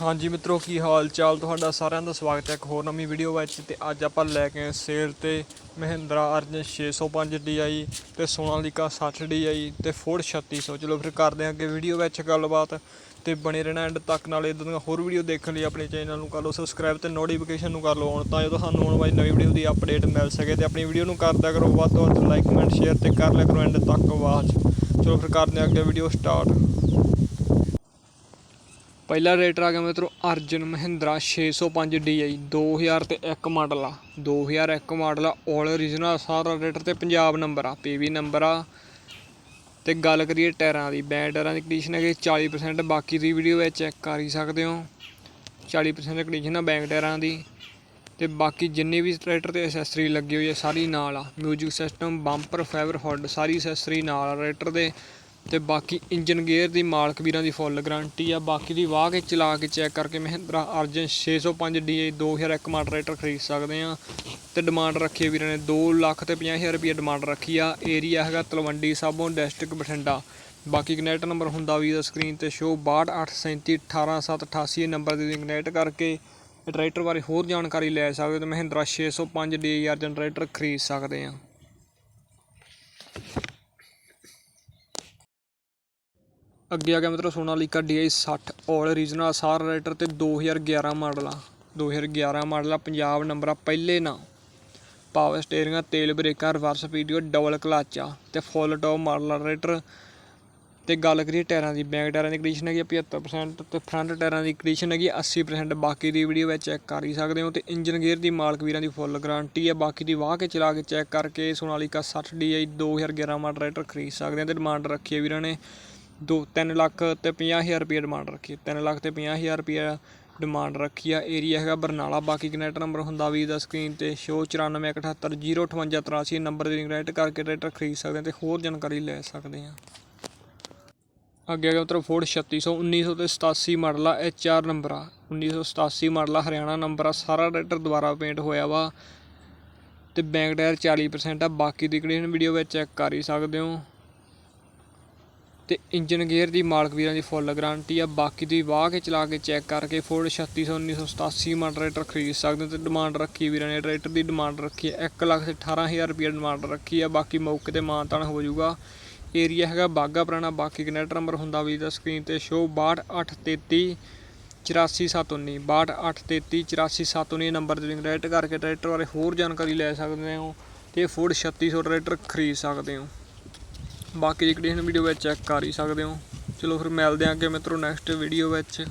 ਹਾਂਜੀ ਮਿੱਤਰੋ, ਕੀ ਹਾਲ ਚਾਲ ਤੁਹਾਡਾ ਸਾਰਿਆਂ ਦਾ ਸਵਾਗਤ ਹੈ ਇੱਕ ਹੋਰ ਨਵੀਂ ਵੀਡੀਓ ਵਿੱਚ ਤੇ ਅੱਜ ਆਪਾਂ ਲੈ ਕੇ ਆਏ ਸੇਲ ਤੇ ਮਹਿੰਦਰਾ ਅਰਜਨ 605 DI ਤੇ ਸੋਨਾਲੀਕਾ 60 DI ਤੇ ਫੋਰਡ 3600 ਚਲੋ ਫਿਰ ਕਰਦੇ ਹਾਂ ਅੱਗੇ ਵੀਡੀਓ ਵਿੱਚ ਗੱਲਬਾਤ ਤੇ ਬਣੇ ਰਹਿਣਾ ਐਂਡ ਤੱਕ। ਨਾਲ ਇਦਾਂ ਦੀਆਂ ਹੋਰ ਵੀਡੀਓ ਦੇਖਣ ਲਈ ਆਪਣੇ ਚੈਨਲ ਨੂੰ ਕਰ ਲਓ ਸਬਸਕ੍ਰਾਈਬ ਤੇ ਨੋਟੀਫਿਕੇਸ਼ਨ ਨੂੰ ਕਰ ਲਓ। ਔਨ ਤਾਂ ਜਦੋਂ ਸਾਨੂੰ ਆਉਣ ਵਾਲੀ ਨਵੀਂ ਵੀਡੀਓ ਦੀ ਅਪਡੇਟ ਮਿਲ ਸਕੇ ਤੇ ਆਪਣੀ ਵੀਡੀਓ ਨੂੰ ਕਰਦਾ ਕਰੋ। ਵੱਧ ਤੋਂ ਵੱਧ ਲਾਈਕ ਕਮੈਂਟ ਸ਼ੇਅਰ ਤੇ ਕਰ ਲਿਆ ਕਰੋ ਐਂਡ ਤੱਕ ਆਵਾਜ਼ ਚਲੋ ਫਿਰ ਕਰਦੇ ਹਾਂ ਅੱਗੇ ਵੀਡੀਓ ਸਟਾਰਟ ਪਹਿਲਾ ਰੇਟਰ ਆ ਗਿਆ ਮਿੱਤਰੋ ਅਰਜਨ ਮਹਿੰਦਰਾ 605 DI 2000 ਤੇ 1 ਮਾਡਲ ਆ। 2001 ਮਾਡਲ ਆ 올 origignal ਸਾਰਾ ਰੇਟਰ ਤੇ ਪੰਜਾਬ ਨੰਬਰ ਆ ਪੀਵੀ ਨੰਬਰ ਆ। ਤੇ ਗੱਲ ਕਰੀਏ ਟਾਇਰਾਂ ਦੀ ਬੈਕ ਟਾਇਰਾਂ ਦੀ ਕੰਡੀਸ਼ਨ ਹੈਗੀ 40% ਬਾਕੀ ਦੀ ਵੀਡੀਓ ਵਿੱਚ ਚੈੱਕ ਕਰ ਹੀ ਸਕਦੇ ਹੋ। 40% ਕੰਡੀਸ਼ਨ ਆ ਬੈਂਕ ਟਾਇਰਾਂ ਦੀ। ਤੇ ਬਾਕੀ ਜਿੰਨੀ ਵੀ ਟਰੈਕਟਰ ਤੇ ਐਕਸੈਸਰੀ ਲੱਗੀ ਹੋਈ ਹੈ ਸਾਰੀ ਨਾਲ ਆ। Music system bumper fibre hood ਸਾਰੀ ਐਕਸੈਸਰੀ ਨਾਲ ਆ ਟਰੈਕਟਰ ਦੇ ਤੇ ਬਾਕੀ ਇੰਜਨ ਗੇਅਰ ਦੀ ਮਾਲਕ ਵੀਰਾਂ ਦੀ ਫੁੱਲ ਗਾਰੰਟੀ ਆ। ਬਾਕੀ ਦੀ ਵਾਹ ਕੇ ਚਲਾ ਕੇ ਚੈੱਕ ਕਰਕੇ Mahindra Arjun 605 DI 2001 model tractor ਖਰੀਦ ਸਕਦੇ ਆ। ਤੇ ਡਿਮਾਂਡ ਰੱਖੀ ਵੀਰਾਂ ਨੇ 2 ਲੱਖ ਤੇ 50000 ਰੁਪਏ ਡਿਮਾਂਡ ਰੱਖੀ ਆ। ਏਰੀਆ ਹੈਗਾ ਤਲਵੰਡੀ ਸਾਬੋਂ, ਡਿਸਟ੍ਰਿਕਟ ਬਠਿੰਡਾ। ਬਾਕੀ ਕਨੈਕਟ ਨੰਬਰ ਹੁੰਦਾ ਵੀ ਦਾ ਸਕਰੀਨ ਤੇ ਸ਼ੋ 6287318788 ਨੰਬਰ ਦੇ ਕਨੈਕਟ ਕਰਕੇ ਇਹ ਟਰੈਕਟਰ ਬਾਰੇ ਹੋਰ ਜਾਣਕਾਰੀ ਲੈ ਸਕਦੇ ਹੋ ਤੇ ਮਹਿੰਦਰਾ 605 DI ਆਰ ਜਨਰੇਟਰ ਖਰੀਦ ਸਕਦੇ ਆ। ਅੱਗੇ ਆ ਗਿਆ ਮਤਲਬ ਸੋਨਾਲੀਕਾ DI 60올 ਰੀਜਨਲ ਸਾਰ ਰਾਈਟਰ ਤੇ 2011 ਮਾਡਲ। ਆ 2011 ਮਾਡਲ ਆ ਪੰਜਾਬ ਨੰਬਰ ਆ ਪਹਿਲੇ ਨਾ। ਪਾਵਰ ਸਟੀਅਰਿੰਗ ਆ ਤੇਲ ਬ੍ਰੇਕਾਂ ਰਿਵਰਸ ਵੀਡੀਓ ਡਬਲ ਕਲਚ ਆ। ਤੇ ਫੁੱਲ ਟੌਪ ਮਾਡਲ ਆ ਰਾਈਟਰ ਤੇ ਗੱਲ ਕਰੀਏ ਟਾਇਰਾਂ ਦੀ ਬੈਕ ਟਾਇਰਾਂ ਦੀ ਕੰਡੀਸ਼ਨ ਹੈਗੀ ਆ 75% ਤੇ ਫਰੰਟ ਟਾਇਰਾਂ ਦੀ ਕੰਡੀਸ਼ਨ ਹੈਗੀ ਆ 80% ਬਾਕੀ ਦੀ ਵੀਡੀਓ ਵਿੱਚ ਚੈੱਕ ਕਰ ਹੀ ਸਕਦੇ ਹੋ ਤੇ ਇੰਜਨ ਗੇਅਰ ਦੀ ਮਾਲਕ ਵੀਰਾਂ ਦੀ ਫੁੱਲ ਗਾਰੰਟੀ ਹੈ ਬਾਕੀ ਦੀ ਵਾਹ ਕੇ ਚਲਾ ਕੇ ਚੈੱਕ ਕਰਕੇ ਸੋਨਾਲੀਕਾ 60 DI 2011 ਮਾਡਲ ਰਾਈਟਰ ਖਰੀਦ ਸਕਦੇ ਆ ਤੇ ਡਿਮਾਂਡ ਰੱਖੀ ਹੈ ਵੀਰਾਂ ਨੇ। ਦੋ 3 ਲੱਖ ਤੇ 50000 ਰੁਪਏ ਡਿਮਾਂਡ ਰੱਖੀ ਹੈ। 3 ਲੱਖ ਤੇ 50000 ਰੁਪਏ ਡਿਮਾਂਡ ਰੱਖੀ ਆ। ਏਰੀਆ ਹੈਗਾ ਬਰਨਾਲਾ, ਬਾਕੀ ਕਨੈਕਟ ਨੰਬਰ ਹੁੰਦਾ ਵੀ ਦਾ ਸਕਰੀਨ ਤੇ ਸ਼ੋ 9418705883 ਨੰਬਰ 'ਤੇ ਕਨੈਕਟ ਕਰਕੇ ਟਰੈਕਟਰ ਖਰੀਦ ਸਕਦੇ ਆ ਤੇ ਹੋਰ ਜਾਣਕਾਰੀ ਲੈ ਸਕਦੇ ਆ। ਅੱਗੇ ਅੱਗੇ ਮਤਲਬ ਫੋਰਡ 3600 1900 ਤੇ 87 ਮਾਡਲ ਆ ਐਚ ਆਰ ਨੰਬਰ ਆ। 1987 ਮਾਡਲ ਆ, ਹਰਿਆਣਾ ਨੰਬਰ ਆ। ਸਾਰਾ ਟਰੈਕਟਰ ਦੁਬਾਰਾ ਪੇਂਟ ਹੋਇਆ ਵਾ ਤੇ ਬੈਂਕ ਟਾਇਰ 40% ਆ। ਬਾਕੀ ਦੀ ਕੰਡੀਸ਼ਨ ਵੀਡੀਓ ਵਿੱਚ ਚੈੱਕ ਕਰ ਹੀ ਸਕਦੇ ਹੋ। ਤੇ ਇੰਜਨ ਗੇਅਰ ਦੀ ਮਾਲਕ ਵੀਰਾਂ ਦੀ ਫੁੱਲ ਗਾਰੰਟੀ ਆ। ਬਾਕੀ ਦੀ ਵਾਹ ਕੇ ਚਲਾ ਕੇ ਚੈੱਕ ਕਰਕੇ ਫੋਰਡ 3600 1987 ਮਾਡਲ ਟਰੈਕਟਰ ਖਰੀਦ ਸਕਦੇ ਹੋ ਤੇ ਡਿਮਾਂਡ ਰੱਖੀ ਵੀਰਾਂ ਨੇ। ਟਰੈਕਟਰ ਦੀ ਡਿਮਾਂਡ ਰੱਖੀ ਹੈ 1 ਲੱਖ ਤੇ 18000 ਰੁਪਏ ਡਿਮਾਂਡ ਰੱਖੀ ਆ। ਬਾਕੀ ਮੌਕੇ ਤੇ ਮਾਨਤਾਨ ਹੋ ਜਾਊਗਾ। ਏਰੀਆ ਹੈਗਾ ਬਾਗਾ ਪੁਰਾਣਾ, ਬਾਕੀ ਕਨੈਕਟ ਨੰਬਰ ਹੁੰਦਾ ਵੀ ਦਾ ਸਕਰੀਨ ਤੇ। ਸ਼ੋ 6283 84719 6283 84719 ਨੰਬਰ ਤੇ ਕਨੈਕਟ ਕਰਕੇ ਟਰੈਕਟਰ ਬਾਰੇ ਹੋਰ ਜਾਣਕਾਰੀ ਲੈ ਸਕਦੇ ਹੋ ਤੇ ਫੋਰਡ 3600 ਟਰੈਕਟਰ ਖਰੀਦ ਸਕਦੇ ਹੋ। ਬਾਕੀ ਦੀ ਕੰਡੀਸ਼ਨ ਵੀਡੀਓ ਵਿੱਚ ਚੈੱਕ ਕਰ ਹੀ ਸਕਦੇ ਹੋ। ਚਲੋ ਫਿਰ ਮਿਲਦੇ ਹਾਂ ਅੱਗੇ ਮਿੱਤਰੋ ਨੈਕਸਟ ਵੀਡੀਓ ਵਿੱਚ।